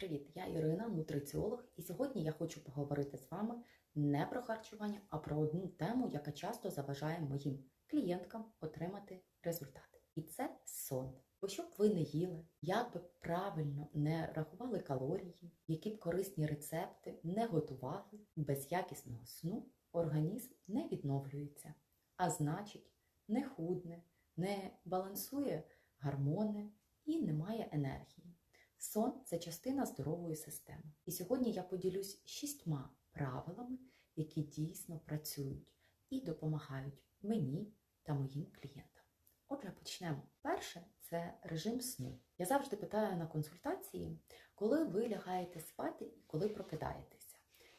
Привіт, я Ірина, нутриціолог, і сьогодні я хочу поговорити з вами не про харчування, а про одну тему, яка часто заважає моїм клієнткам отримати результати. І це сон. Бо щоб ви не їли, як би правильно не рахували калорії, які б корисні рецепти не готували, без якісного сну організм не відновлюється, а значить, не худне, не балансує гормони і не має енергії. Сон це частина здорової системи. І сьогодні я поділюсь шістьма правилами, які дійсно працюють і допомагають мені та моїм клієнтам. Отже, почнемо. Перше це режим сну. Я завжди питаю на консультації, коли ви лягаєте спати і коли прокидаєтеся.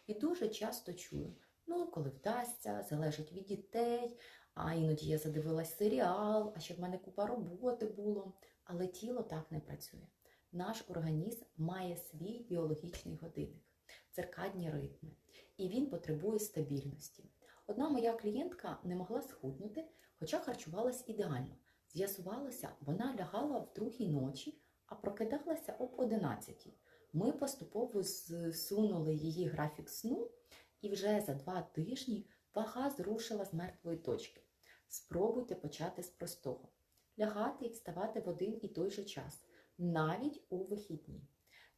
І дуже часто чую: ну, коли вдасться, залежить від дітей, а іноді я задивилась серіал, а ще в мене купа роботи було. Але тіло так не працює наш організм має свій біологічний годинник, циркадні ритми, і він потребує стабільності. Одна моя клієнтка не могла схуднути, хоча харчувалась ідеально. З'ясувалося, вона лягала в другій ночі, а прокидалася об 11. Ми поступово зсунули її графік сну, і вже за два тижні вага зрушила з мертвої точки. Спробуйте почати з простого: лягати і вставати в один і той же час навіть у вихідні.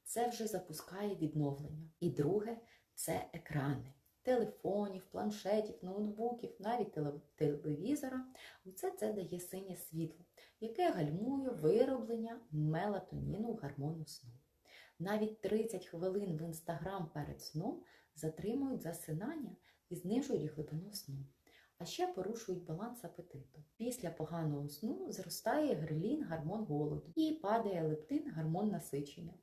Це вже запускає відновлення. І друге це екрани телефонів, планшетів, ноутбуків, навіть телевізора. Усе це дає синє світло, яке гальмує вироблення мелатоніну гормону сну. Навіть 30 хвилин в інстаграм перед сном затримують засинання і знижують глибину сну а ще порушують баланс апетиту. Після поганого сну зростає грилін, гормон голоду, і падає лептин, гормон насичення.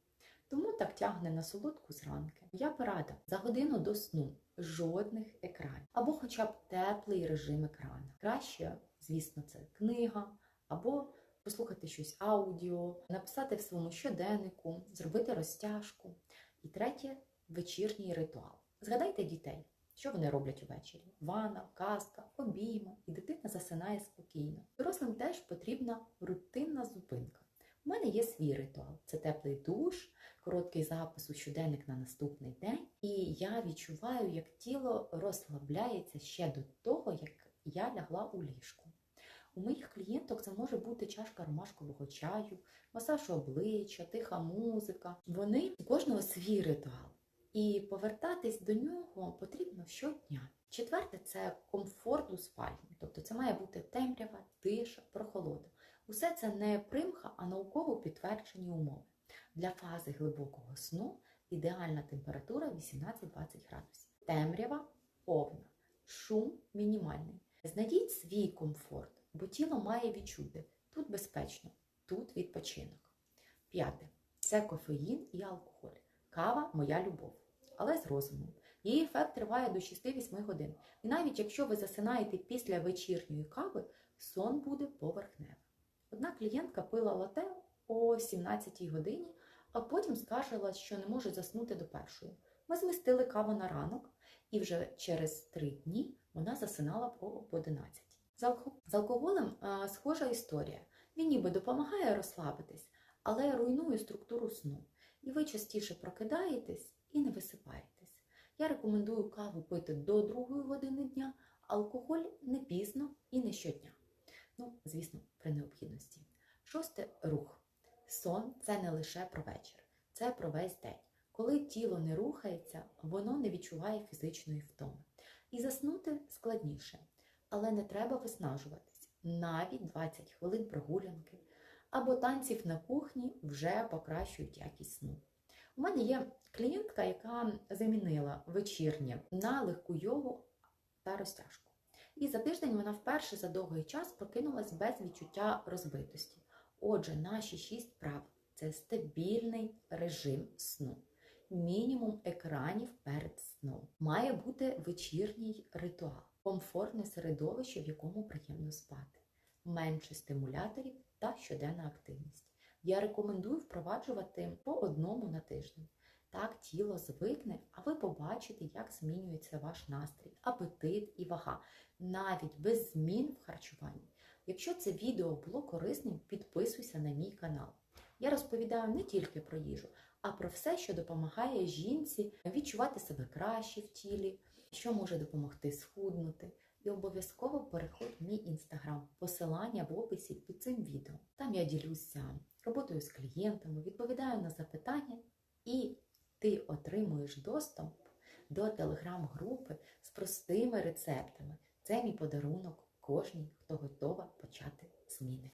Тому так тягне на солодку зранки. Я порада за годину до сну жодних екранів, або хоча б теплий режим екрана. Краще, звісно, це книга, або послухати щось аудіо, написати в своєму щоденнику, зробити розтяжку. І третє вечірній ритуал. Згадайте дітей. Що вони роблять увечері? Ванна, казка, обійма, і дитина засинає спокійно. Дорослим теж потрібна рутинна зупинка. У мене є свій ритуал: це теплий душ, короткий запис у щоденник на наступний день. І я відчуваю, як тіло розслабляється ще до того, як я лягла у ліжку. У моїх клієнток це може бути чашка ромашкового чаю, масаж обличчя, тиха музика. Вони у кожного свій ритуал. І повертатись до нього потрібно щодня. Четверте це комфорт у спальні, тобто це має бути темрява, тиша, прохолода. Усе це не примха, а науково підтверджені умови. Для фази глибокого сну ідеальна температура 18-20 градусів. Темрява повна, шум мінімальний. Знайдіть свій комфорт, бо тіло має відчути тут безпечно, тут відпочинок. П'яте це кофеїн і алкоголь. Кава моя любов, але з розумом. Її ефект триває до 6-8 годин. І навіть якщо ви засинаєте після вечірньої кави, сон буде поверхневим. Одна клієнтка пила лате о 17-й годині, а потім скаржилась, що не може заснути до першої. Ми змістили каву на ранок, і вже через 3 дні вона засинала по 11. З алкоголем а, схожа історія. Він ніби допомагає розслабитись, але руйнує структуру сну і ви частіше прокидаєтесь і не висипаєтесь. Я рекомендую каву пити до другої години дня, алкоголь не пізно і не щодня. Ну, звісно, при необхідності. Шосте рух. Сон це не лише про вечір, це про весь день. Коли тіло не рухається, воно не відчуває фізичної втоми. І заснути складніше, але не треба виснажуватись. Навіть 20 хвилин прогулянки або танців на кухні вже покращують якість сну. У мене є клієнтка, яка замінила вечірнє на легку йогу та розтяжку. І за тиждень вона вперше за довгий час прокинулась без відчуття розбитості. Отже, наші шість прав це стабільний режим сну, мінімум екранів перед сном. Має бути вечірній ритуал, комфортне середовище, в якому приємно спати, менше стимуляторів та щоденна активність. Я рекомендую впроваджувати по одному на тиждень. Так тіло звикне, а ви побачите, як змінюється ваш настрій, апетит і вага, навіть без змін в харчуванні. Якщо це відео було корисним, підписуйся на мій канал. Я розповідаю не тільки про їжу, а про все, що допомагає жінці відчувати себе краще в тілі, що може допомогти схуднути. Обов'язково переходь в мій інстаграм, посилання в описі під цим відео. Там я ділюся роботою з клієнтами, відповідаю на запитання, і ти отримуєш доступ до телеграм-групи з простими рецептами. Це мій подарунок кожній, хто готова почати зміни.